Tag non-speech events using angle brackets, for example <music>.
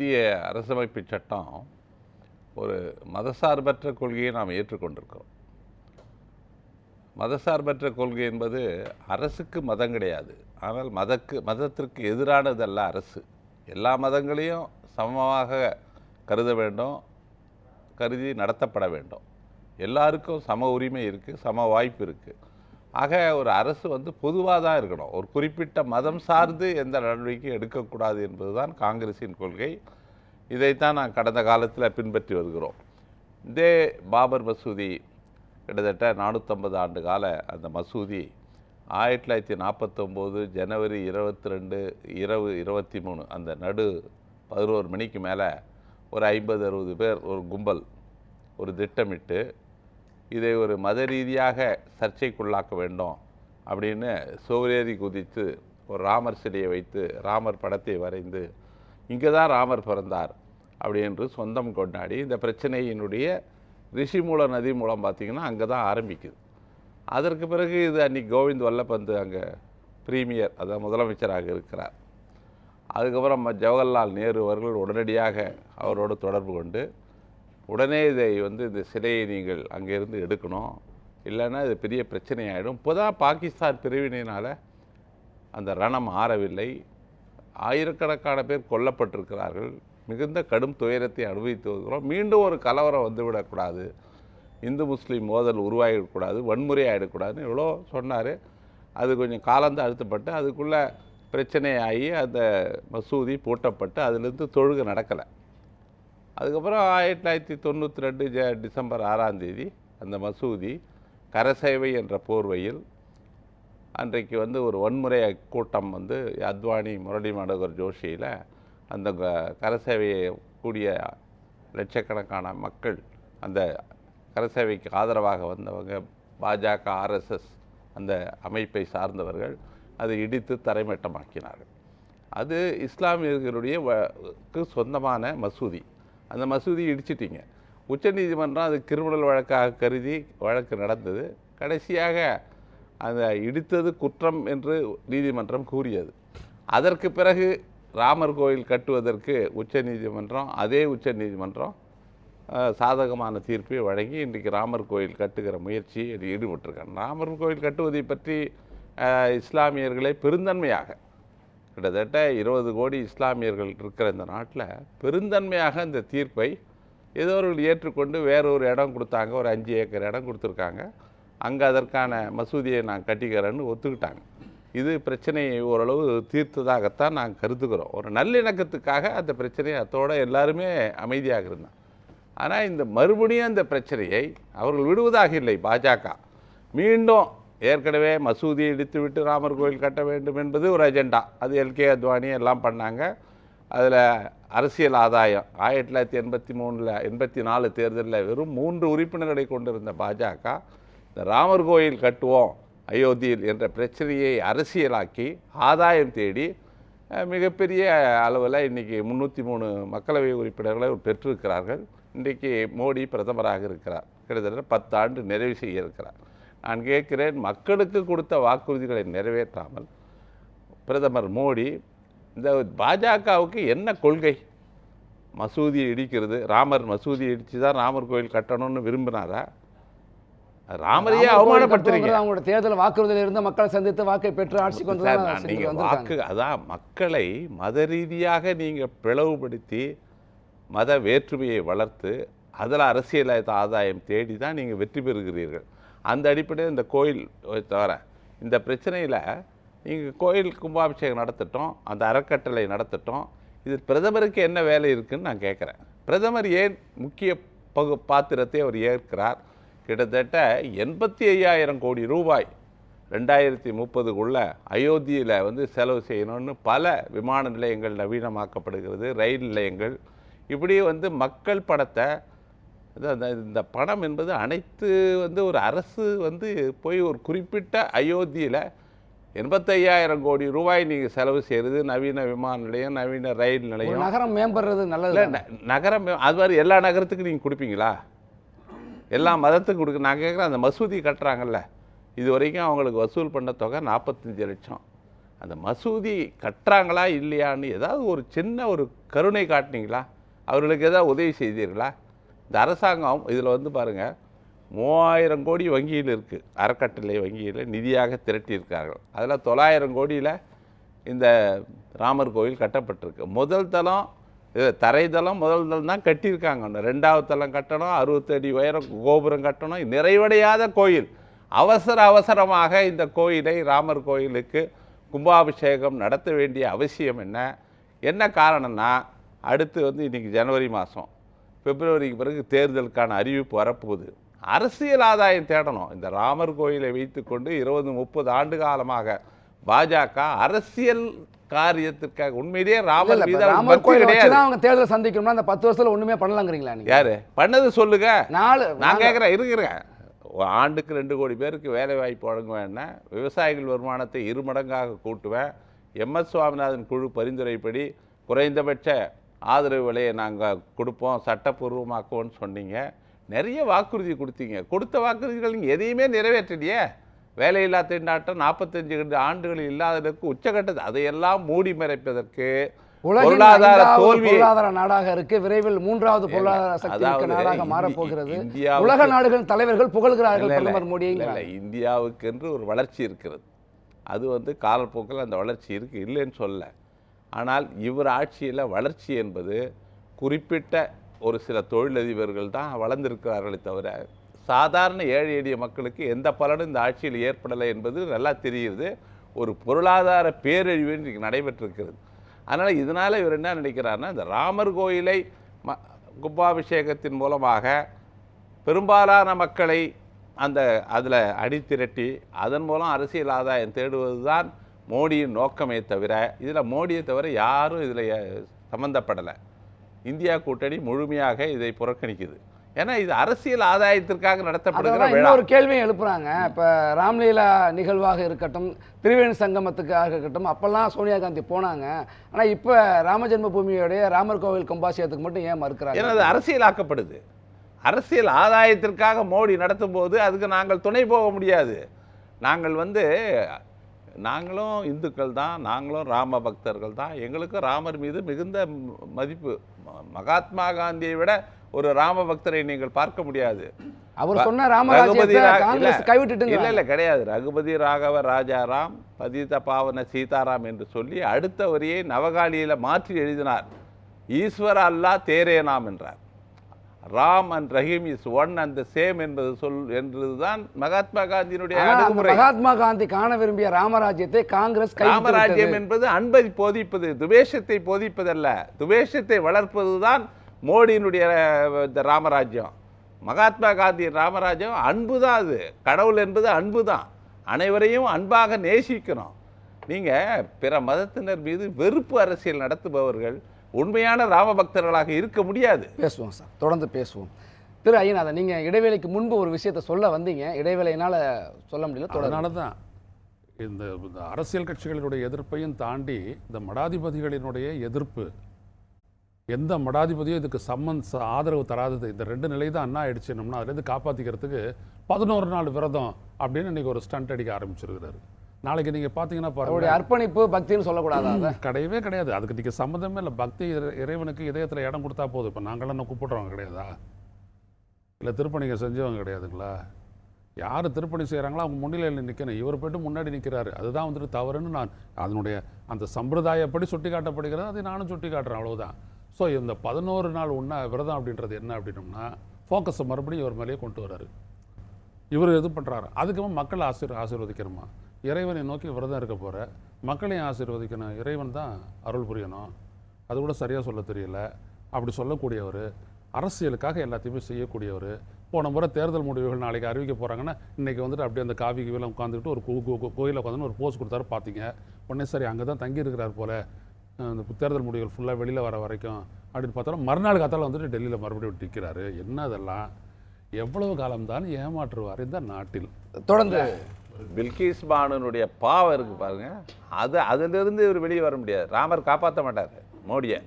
இந்திய அரசமைப்பு சட்டம் ஒரு மதசார்பற்ற கொள்கையை நாம் ஏற்றுக்கொண்டிருக்கிறோம். மதசார்பற்ற கொள்கை என்பது அரசுக்கு மதம் கிடையாது. ஆனால் மதக்கு மதத்திற்கு எதிரானதல்ல அரசு. எல்லா மதங்களையும் சமமாக கருத வேண்டும் கருதி நடத்தப்பட வேண்டும். எல்லாருக்கும் சம உரிமை இருக்குது சம வாய்ப்பு இருக்குது ஆக ஒரு அரசு வந்து பொதுவாக தான் இருக்கணும். ஒரு குறிப்பிட்ட மதம் சார்ந்து எந்த நடவடிக்கையும் எடுக்கக்கூடாது என்பதுதான் காங்கிரஸின் கொள்கை. இதைத்தான் நான் கடந்த காலத்தில் பின்பற்றி வருகிறோம். இதே பாபர் மசூதி கிட்டத்தட்ட நானூற்றம்பது ஆண்டு கால அந்த மசூதி ஆயிரத்தி தொள்ளாயிரத்தி நாற்பத்தொம்போது ஜனவரி இருபத்தி ரெண்டு இரவு இருபத்தி மூணு அந்த நடு பதினோரு மணிக்கு மேலே ஒரு ஐம்பது அறுபது பேர் ஒரு கும்பல் ஒரு திட்டமிட்டு இதை ஒரு மத ரீதியாக சர்ச்சைக்குள்ளாக்க வேண்டும் அப்படின்னு சோரேறி குதித்து ஒரு ராமர் சிலையை வைத்து ராமர் படத்தை வரைந்து இங்கே தான் ராமர் பிறந்தார் அப்படி என்று சொந்தம் கொண்டாடி இந்த பிரச்சனையினுடைய ரிஷிமூல நதி மூலம் பார்த்திங்கன்னா அங்கே தான் ஆரம்பிக்குது. அதற்கு பிறகு இது அன்னைக்கு கோவிந்த் வல்லபந்து அங்கே பிரீமியர் அதாவது முதலமைச்சராக இருக்கிறார். அதுக்கப்புறம் ஜவஹர்லால் நேரு அவர்கள் உடனடியாக அவரோடு தொடர்பு கொண்டு உடனே இதை வந்து இந்த சிலையை நீங்கள் அங்கேருந்து எடுக்கணும். இல்லைன்னா இது பெரிய பிரச்சனையாயிடும். இப்போ தான் பாகிஸ்தான் பிரிவினையினால் அந்த ரணம் ஆறவில்லை. ஆயிரக்கணக்கான பேர் கொல்லப்பட்டிருக்கிறார்கள். மிகுந்த கடும் துயரத்தை அனுபவித்து வருகிறோம். மீண்டும் ஒரு கலவரம் வந்துவிடக்கூடாது. இந்து முஸ்லீம் மோதல் உருவாகிடக்கூடாது. வன்முறை ஆகிடக்கூடாதுன்னு இவ்வளோ சொன்னார். அது கொஞ்சம் காலந்தான் அழுத்தப்பட்டு அதுக்குள்ளே பிரச்சனையாகி அந்த மசூதி பூட்டப்பட்டு அதுலேருந்து தொழுகை நடக்கலை. அதுக்கப்புறம் ஆயிரத்தி தொள்ளாயிரத்தி தொண்ணூற்றி ரெண்டு ஜ டிசம்பர் ஆறாம் தேதி அந்த மசூதி கரசேவை என்ற போர்வையில் அன்றைக்கு வந்து ஒரு வன்முறை கூட்டம் வந்து அத்வானி முரளி மனோகர் ஜோஷியில் அந்த க- கரசேவையை கூடிய லட்சக்கணக்கான மக்கள் அந்த கரசேவைக்கு ஆதரவாக வந்தவங்க பாஜக ஆர்எஸ்எஸ் அந்த அமைப்பை சார்ந்தவர்கள் அதை இடித்து தரைமட்டமாக்கினார்கள். அது இஸ்லாமியர்களுடைய சொந்தமான மசூதி. அந்த மசூதி இடிச்சிட்டிங்க. உச்சநீதிமன்றம் அது கிரிமினல் வழக்காக கருதி வழக்கு நடந்தது. கடைசியாக அந்த இடித்தது குற்றம் என்று நீதிமன்றம் கூறியது. அதற்கு பிறகு ராமர் கோயில் கட்டுவதற்கு உச்சநீதிமன்றம் அதே உச்சநீதிமன்றம் சாதகமான தீர்ப்பை வழங்கி இன்றைக்கு ராமர் கோயில் கட்டுகிற முயற்சியில் ஈடுபட்டிருக்காங்க. ராமர் கோயில் கட்டுவதை பற்றி இஸ்லாமியர்களை இஸ்லாமியர்களே பெருந்தன்மையாக கிட்டத்தட்ட இருபது கோடி இஸ்லாமியர்கள் இருக்கிற இந்த நாட்டில் பெருந்தன்மையாக இந்த தீர்ப்பை ஏதோ ஒரு ஏற்றுக்கொண்டு வேறொரு இடம் கொடுத்தாங்க ஒரு அஞ்சு ஏக்கர் இடம் கொடுத்துருக்காங்க. அங்கே அதற்கான மசூதியை நான் கட்டிக்கிறேன்னு ஒத்துக்கிட்டாங்க. இது பிரச்சனையை ஓரளவு தீர்த்ததாகத்தான் நாங்கள் கருதுகிறோம். ஒரு நல்லிணக்கத்துக்காக அந்த பிரச்சனையை அத்தோடு எல்லாருமே அமைதியாக இருந்தாங்க. ஆனால் இந்த மறுபடியும் அந்த பிரச்சனையை அவர்கள் விடுவதாக இல்லை பாஜக. மீண்டும் ஏற்கனவே மசூதி இடித்துவிட்டு ராமர் கோயில் கட்ட வேண்டும் என்பது ஒரு அஜெண்டா. அது எல்கே அத்வானி எல்லாம் பண்ணாங்க. அதில் அரசியல் ஆதாயம். ஆயிரத்தி தொள்ளாயிரத்தி எண்பத்தி மூணில் எண்பத்தி நாலு தேர்தலில் வெறும் மூன்று உறுப்பினர்களை கொண்டிருந்த பாஜக இந்த ராமர் கோயில் கட்டுவோம் அயோத்தியில் என்ற பிரச்சனையை அரசியலாக்கி ஆதாயம் தேடி மிகப்பெரிய அளவில் இன்றைக்கி முந்நூற்றி மூணு மக்களவை உறுப்பினர்களை பெற்றிருக்கிறார்கள். இன்றைக்கு மோடி பிரதமராக இருக்கிறார். கிட்டத்தட்ட பத்து ஆண்டு நிறைவு செய்ய இருக்கிறார். நான் கேட்கிறேன் மக்களுக்கு கொடுத்த வாக்குறுதிகளை நிறைவேற்றாமல் பிரதமர் மோடி இந்த பாஜகவுக்கு என்ன கொள்கை? மசூதியை இடிக்கிறது ராமர் மசூதி இடித்து தான் ராமர் கோயில் கட்டணும்னு விரும்பினாரா? ராமரையே அவமானப்படுத்துறீங்க. அவங்களோட தேர்தல் வாக்குறுதியில இருந்து மக்களை சந்தித்து வாக்கை பெற்று ஆட்சிக்கு வந்து. வாக்கு அதான் மக்களை மத ரீதியாக நீங்க பிளவுபடுத்தி மத வேற்றுமையை வளர்த்து அதில் அரசியல் ஆதாயம் தேடி தான் நீங்க வெற்றி பெறுகிறீர்கள். அந்த அடிப்படையில் இந்த கோயில் தவிர இந்த பிரச்சனையில் நீங்கள் கோயில் கும்பாபிஷேகம் நடத்தட்டும் அந்த அறக்கட்டளை நடத்தட்டும். இது பிரதமருக்கு என்ன வேலை இருக்குதுன்னு நான் கேட்குறேன். பிரதமர் ஏன் முக்கிய பகு பாத்திரத்தை அவர் ஏற்கிறார்? கிட்டத்தட்ட எண்பத்தி ஐயாயிரம் கோடி ரூபாய் ரெண்டாயிரத்தி முப்பதுக்குள்ளே அயோத்தியில் வந்து செலவு செய்யணும்னு பல விமான நிலையங்கள் நவீனமாக்கப்படுகிறது ரயில் நிலையங்கள். இப்படி வந்து மக்கள் பணத்தை இந்த பணம் என்பது அனைத்து வந்து ஒரு அரசு வந்து போய் ஒரு குறிப்பிட்ட அயோத்தியில் எண்பத்தையாயிரம் கோடி ரூபாய் நீங்கள் செலவு செய்கிறது நவீன விமான நிலையம் நவீன ரயில் நிலையம். நகரம் மேம்படுறது நல்லது இல்லை நகரம் அது மாதிரி எல்லா நகரத்துக்கும் நீங்கள் கொடுப்பீங்களா? எல்லா மதத்துக்கும் கொடுக்க நான் கேட்குறேன் அந்த மசூதி கட்டுறாங்கல்ல இது வரைக்கும் அவங்களுக்கு வசூல் பண்ண தொகை நாற்பத்தஞ்சு லட்சம். அந்த மசூதி கட்டுறாங்களா இல்லையான்னு ஏதாவது ஒரு சின்ன ஒரு கருணை காட்டினீங்களா? அவர்களுக்கு ஏதாவது உதவி செய்தீர்களா? இந்த அரசாங்கம் இதில் வந்து பாருங்கள் மூவாயிரம் கோடி வங்கியில் இருக்குது அறக்கட்டளை வங்கியில் நிதியாக திரட்டியிருக்கார்கள். அதில் தொள்ளாயிரம் கோடியில் இந்த ராமர் கோயில் கட்டப்பட்டிருக்கு. முதல் தளம் இது தரைதளம் முதல் தளம் தான் கட்டியிருக்காங்க. ரெண்டாவது தளம் கட்டணும் அறுபத்தடி உயரம் கோபுரம் கட்டணும் நிறைவடையாத கோயில். அவசர அவசரமாக இந்த கோயிலை ராமர் கோயிலுக்கு கும்பாபிஷேகம் நடத்த வேண்டிய அவசியம் என்ன? என்ன காரணம்னா அடுத்து வந்து இன்றைக்கி ஜனவரி மாதம் பிப்ரவரிக்கு பிறகு தேர்தலுக்கான அறிவிப்பு வரப்போகுது. அரசியல் ஆதாயம் தேடணும். இந்த ராமர் கோயிலை வைத்துக்கொண்டு இருபது முப்பது ஆண்டு காலமாக பாஜக அரசியல் காரியத்திற்காக உண்மையிலேயே ராமர் ராமர் கோயில் கிடையாது. அவங்க தேர்தலை சந்திக்கணும்னா அந்த பத்து வருஷத்துல ஒண்ணுமே பண்ணலாங்கிறீங்களா யாரு? பண்ணது சொல்லுங்க. நாலு நான் கேட்குறேன் இருக்கிறேன் ஆண்டுக்கு ரெண்டு கோடி பேருக்கு வேலை வாய்ப்பு வழங்குவேன்னா விவசாயிகள் வருமானத்தை இரு மடங்காக கூட்டுவேன் எம்எஸ் சுவாமிநாதன் குழு பரிந்துரைப்படி குறைந்தபட்ச ஆதரவு விலையை நாங்கள் கொடுப்போம் சட்டப்பூர்வமாக்குவோம்னு சொன்னீங்க. நிறைய வாக்குறுதி கொடுத்தீங்க. கொடுத்த வாக்குறுதிகள் நீங்கள் எதையுமே நிறைவேற்றலையே. வேலையில்லா திண்டாட்டம் நாற்பத்தஞ்சு ஆண்டுகள் இல்லாததற்கு உச்சகட்டத்தை அதையெல்லாம் மூடி மறைப்பதற்கு பொருளாதார தோல்வியை பொருளாதார நாடாக இருக்கு. விரைவில் மூன்றாவது பொருளாதார சக்தி நாடாக இந்தி- மாறப் போகிறது இந்தியாவுக்கு- உலக நாடுகளின் தலைவர்கள் புகழ்கிறார்கள் பிரதமர் மோடிங்கிறாங்க இல்ல, இந்தியாவுக்கென்று ஒரு வளர்ச்சி இருக்கிறது. அது வந்து காலப்போக்கில் அந்த வளர்ச்சி இருக்கு. இல்லைன்னு சொல்ல ஆனால் இவர் ஆட்சியில் வளர்ச்சி என்பது குறிப்பிட்ட ஒரு சில தொழிலதிபர்கள் தான் வளர்ந்திருக்கிறார்களே தவிர சாதாரண ஏழை எளிய மக்களுக்கு எந்த பலனும் இந்த ஆட்சியில் ஏற்படலை என்பது நல்லா தெரியுது ஒரு பொருளாதார பேரழிவு இன்றைக்கு நடைபெற்றிருக்கிறது. அதனால் இதனால் இவர் என்ன நினைக்கிறாருன்னா இந்த ராமர் கோயிலை ம கும்பாபிஷேகத்தின் மூலமாக பெரும்பாலான மக்களை அந்த அதில் அடித்திரட்டி அதன் மூலம் அரசியல் ஆதாயம் தேடுவது தான் மோடியின் நோக்கமே தவிர இதில் மோடியை தவிர யாரும் இதில் சம்மந்தப்படலை இந்தியா கூட்டணி முழுமையாக இதை புறக்கணிக்குது. ஏன்னா இது அரசியல் ஆதாயத்திற்காக நடத்தப்படுகிற இன்னொரு கேள்வியும் எழுப்புறாங்க. இப்ப ராம்லீலா நிகழ்வாக இருக்கட்டும் திரிவேணி சங்கமத்துக்காக இருக்கட்டும் அப்பெல்லாம் சோனியா காந்தி போனாங்க. ஆனா இப்ப ராம ஜென்ம பூமியோடைய ராமர் கோவில் கும்பாசியத்துக்கு மட்டும் ஏன் மறுக்கிறாங்க? ஏன்னா அது அரசியலாக்கப்படுது. அரசியல் ஆதாயத்திற்காக மோடி நடத்தும் போது அதுக்கு நாங்கள் துணை போக முடியாது. நாங்கள் வந்து நாங்களும் இந்துக்கள் தான் நாங்களும் ராம பக்தர்கள் தான். எங்களுக்கும் ராமர் மீது மிகுந்த மதிப்பு. மகாத்மா காந்தியை விட ஒரு ராம பக்தரை நீங்கள் பார்க்க முடியாது. அவர் சொன்ன ரகுபதி இல்ல, இல்ல கிடையாது. ரகுபதி ராகவ ராஜாராம் பதித பாவன சீதாராம் என்று சொல்லி அடுத்த வரியை நவகாலியில மாற்றி எழுதினார். ஈஸ்வர அல்லா தேரே நாம் என்றார். Ram and Rahim is one and the same என்பது சொல் என்றுதான் மகாத்மா காந்தியினுடைய அணுகுமுறை. மகாத்மா காந்தி காண விரும்பிய ராமராஜ்யத்தை காங்கிரஸ் ராமராஜ்யம். என்பது அன்பை போதிப்பது துவேஷத்தை போதிப்பதல்ல. துவேஷத்தை வளர்ப்பதுதான் மோடியினுடைய அஹ், இந்த ராமராஜ்யம். மகாத்மா காந்தியின் ராமராஜ்யம் அன்பு தான் அது. கடவுள் என்பது அன்பு தான் அனைவரையும் அன்பாக நேசிக்கணும் நீங்கள் பிற மதத்தினர் மீது வெறுப்பு அரசியல் நடத்துபவர்கள் உண்மையான ராம பக்தர்களாக இருக்க முடியாது. பேசுவோம் சார். தொடர்ந்து பேசுவோம். திரு ஐயநாதன் நீங்க இடைவேளைக்கு முன்பு ஒரு விஷயத்தை சொல்ல வந்தீங்க. இடைவேளையினால சொல்ல முடியல அதனால தான் இந்த அரசியல் கட்சிகளுடைய எதிர்ப்பையும் தாண்டி இந்த மடாதிபதிகளினுடைய எதிர்ப்பு எந்த மடாதிபதியும் இதுக்கு சம்மன் ச- ஆதரவு தராதது. இந்த ரெண்டு நிலை தான் அண்ணா ஆயிடுச்சுனோம்னா அதுலேருந்து காப்பாற்றிக்கிறதுக்கு பதினோரு நாள் விரதம் அப்படின்னு இன்னைக்கு ஒரு ஸ்டண்ட் அடிக்க ஆரம்பிச்சிருக்கிறாரு. நாளைக்கு நீங்கள் பார்த்தீங்கன்னா அவருடைய அர்ப்பணிப்பு பக்தின்னு சொல்லக்கூடாதா <clears throat> கிடையவே கிடையாது. அதுக்கு நீங்கள் சம்மந்தமே இல்லை. பக்தி இறை- இறைவனுக்கு இதயத்தில் இடம் கொடுத்தா போதும். இப்போ நாங்களாம் என்ன கூப்பிடுறவங்க கிடையாதா? இல்லை திருப்பணிங்க செஞ்சவங்க கிடையாதுங்களா? யார் திருப்பணி செய்கிறாங்களோ அவங்க முன்னிலையில் நிற்கணும் இவர் போயிட்டு முன்னாடி நிற்கிறாரு அதுதான் வந்துட்டு தவறுன்னு நான் அதனுடைய அந்த சம்பிரதாயப்படி சுட்டி காட்டப்படுகிறது அதை நானும் சுட்டி காட்டுறேன் அவ்வளவுதான். ஸோ இந்த பதினோரு நாள் உண்ணா விரதம் அப்படின்றது என்ன அப்படின்னோம்னா ஃபோக்கஸை மறுபடியும் இவர் மேலேயே கொண்டு வராரு இவர் இது பண்ணுறாரு அதுக்கு மக்களை ஆசீர் ஆசீர்வதிக்கணுமா? இறைவனை நோக்கி விரதம் இருக்க போகிற மக்களையும் ஆசீர்வதிக்கணும் இறைவன் தான் அருள் புரியணும். அது கூட சரியாக சொல்ல தெரியல. அப்படி சொல்லக்கூடியவர் அரசியலுக்காக எல்லாத்தையுமே செய்யக்கூடியவர் போன முறை தேர்தல் முடிவுகள் நாளைக்கு அறிவிக்க போகிறாங்கன்னா இன்றைக்கி வந்துட்டு அப்படியே அந்த காவி கீழே உட்காந்துக்கிட்டு ஒரு கோ- கோ- கோயிலில் உட்காந்துன்னு ஒரு போஸ் கொடுத்தாரு பார்த்தீங்க உடனே சரி அங்கே தான் தங்கி இருக்கிறார் போல இந்த தேர்தல் முடிவுகள் ஃபுல்லாக வெளியில் வர வரைக்கும் அப்படின்னு பார்த்தாலும் மறுநாள் காத்தால் வந்துட்டு டெல்லியில் மறுபடியும் நிற்கிறாரு என்ன அதெல்லாம்? எவ்வளவு காலம்தான் ஏமாற்றுவார் இந்த நாட்டில். தொடர்ந்து பில்கிஸ் பானுனுடைய பாவம் இருக்கு பாருங்க. அது அதிலிருந்து இவர் வெளியே வர முடியாது. ராமர் காப்பாற்ற மாட்டார் மோடியை.